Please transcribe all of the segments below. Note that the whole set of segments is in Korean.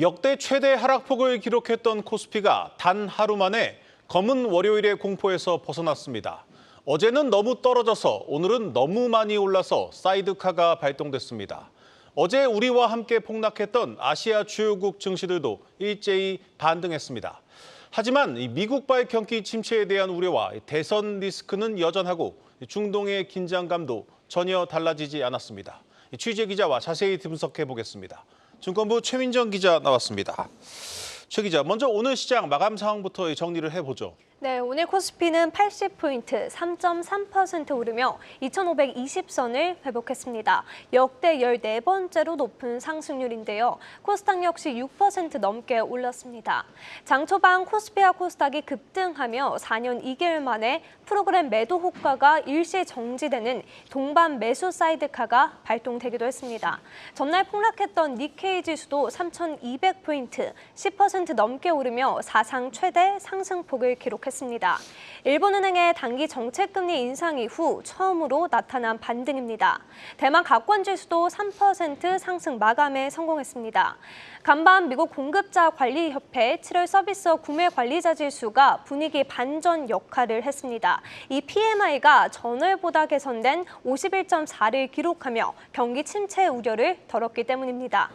역대 최대 하락폭을 기록했던 코스피가 단 하루 만에 검은 월요일의 공포에서 벗어났습니다. 어제는 너무 떨어져서 오늘은 너무 많이 올라서 사이드카가 발동됐습니다. 어제 우리와 함께 폭락했던 아시아 주요국 증시들도 일제히 반등했습니다. 하지만 이 미국발 경기 침체에 대한 우려와 대선 리스크는 여전하고 중동의 긴장감도 전혀 달라지지 않았습니다. 취재 기자와 자세히 분석해 보겠습니다. 증권부 최민정 기자 나왔습니다. 최 기자, 먼저 오늘 시장 마감 상황부터 정리를 해보죠. 네, 오늘 코스피는 80포인트 3.3% 오르며 2,520선을 회복했습니다. 역대 14번째로 높은 상승률인데요. 코스닥 역시 6% 넘게 올랐습니다. 장 초반 코스피와 코스닥이 급등하며 4년 2개월 만에 프로그램 매도 호가가 일시 정지되는 동반 매수 사이드카가 발동되기도 했습니다. 전날 폭락했던 니케이 지수도 3,200포인트 10% 넘게 오르며 사상 최대 상승폭을 기록했습니다. 일본은행의 단기 정책금리 인상 이후 처음으로 나타난 반등입니다. 대만 가권지수도 3% 상승 마감에 성공했습니다. 간밤 미국 공급자 관리협회 7월 서비스 구매 관리자 지수가 분위기 반전 역할을 했습니다. 이 PMI가 전월보다 개선된 51.4를 기록하며 경기 침체 우려를 덜었기 때문입니다.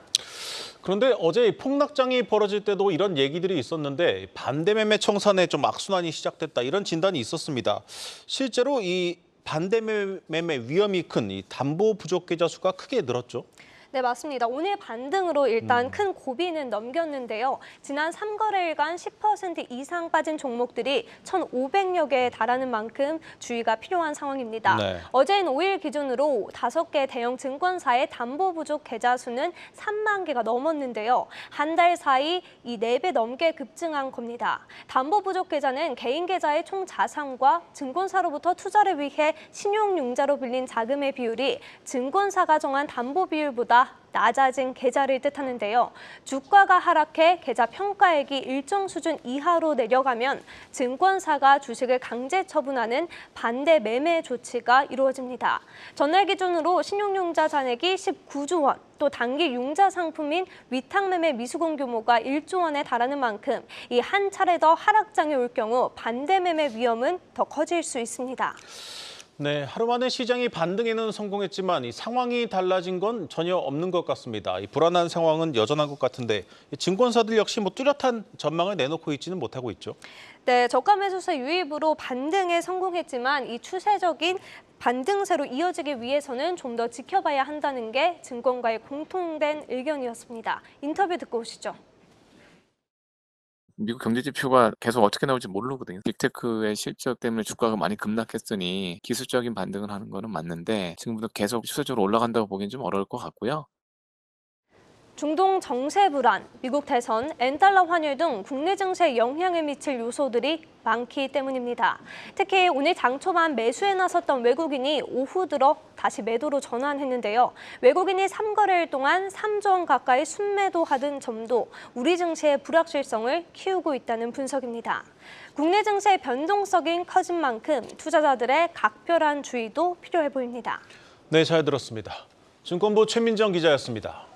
그런데 어제 이 폭락장이 벌어질 때도 이런 얘기들이 있었는데 반대 매매 청산에 좀 악순환이 시작됐다 이런 진단이 있었습니다. 실제로 이 반대 매매 위험이 큰 이 담보 부족 계좌 수가 크게 늘었죠. 네, 맞습니다. 오늘 반등으로 일단 큰 고비는 넘겼는데요. 지난 3거래일간 10% 이상 빠진 종목들이 1,500여 개에 달하는 만큼 주의가 필요한 상황입니다. 네. 어제인 5일 기준으로 5개 대형 증권사의 담보 부족 계좌 수는 3만 개가 넘었는데요. 한 달 사이 이 4배 넘게 급증한 겁니다. 담보 부족 계좌는 개인 계좌의 총 자산과 증권사로부터 투자를 위해 신용융자로 빌린 자금의 비율이 증권사가 정한 담보 비율보다 낮아진 계좌를 뜻하는데요. 주가가 하락해 계좌 평가액이 일정 수준 이하로 내려가면 증권사가 주식을 강제 처분하는 반대 매매 조치가 이루어집니다. 전날 기준으로 신용융자 잔액이 19조 원, 또 단기 융자 상품인 위탁 매매 미수금 규모가 1조 원에 달하는 만큼 이 한 차례 더 하락장이 올 경우 반대 매매 위험은 더 커질 수 있습니다. 네, 하루 만에 시장이 반등에는 성공했지만 이 상황이 달라진 건 전혀 없는 것 같습니다. 이 불안한 상황은 여전한 것 같은데 이 증권사들 역시 뭐 뚜렷한 전망을 내놓고 있지는 못하고 있죠. 네, 저가 매수세 유입으로 반등에 성공했지만 이 추세적인 반등세로 이어지기 위해서는 좀 더 지켜봐야 한다는 게 증권가의 공통된 의견이었습니다. 인터뷰 듣고 오시죠. 미국 경제 지표가 계속 어떻게 나올지 모르거든요. 빅테크의 실적 때문에 주가가 많이 급락했으니 기술적인 반등을 하는 거는 맞는데 지금부터 계속 추세적으로 올라간다고 보기엔 좀 어려울 것 같고요. 중동 정세 불안, 미국 대선, 엔달러 환율 등 국내 증시에 영향을 미칠 요소들이 많기 때문입니다. 특히 오늘 장 초반 매수에 나섰던 외국인이 오후 들어 다시 매도로 전환했는데요. 외국인이 3거래일 동안 3조 원 가까이 순매도하던 점도 우리 증시의 불확실성을 키우고 있다는 분석입니다. 국내 증시의 변동성이 커진 만큼 투자자들의 각별한 주의도 필요해 보입니다. 네, 잘 들었습니다. 증권부 최민정 기자였습니다.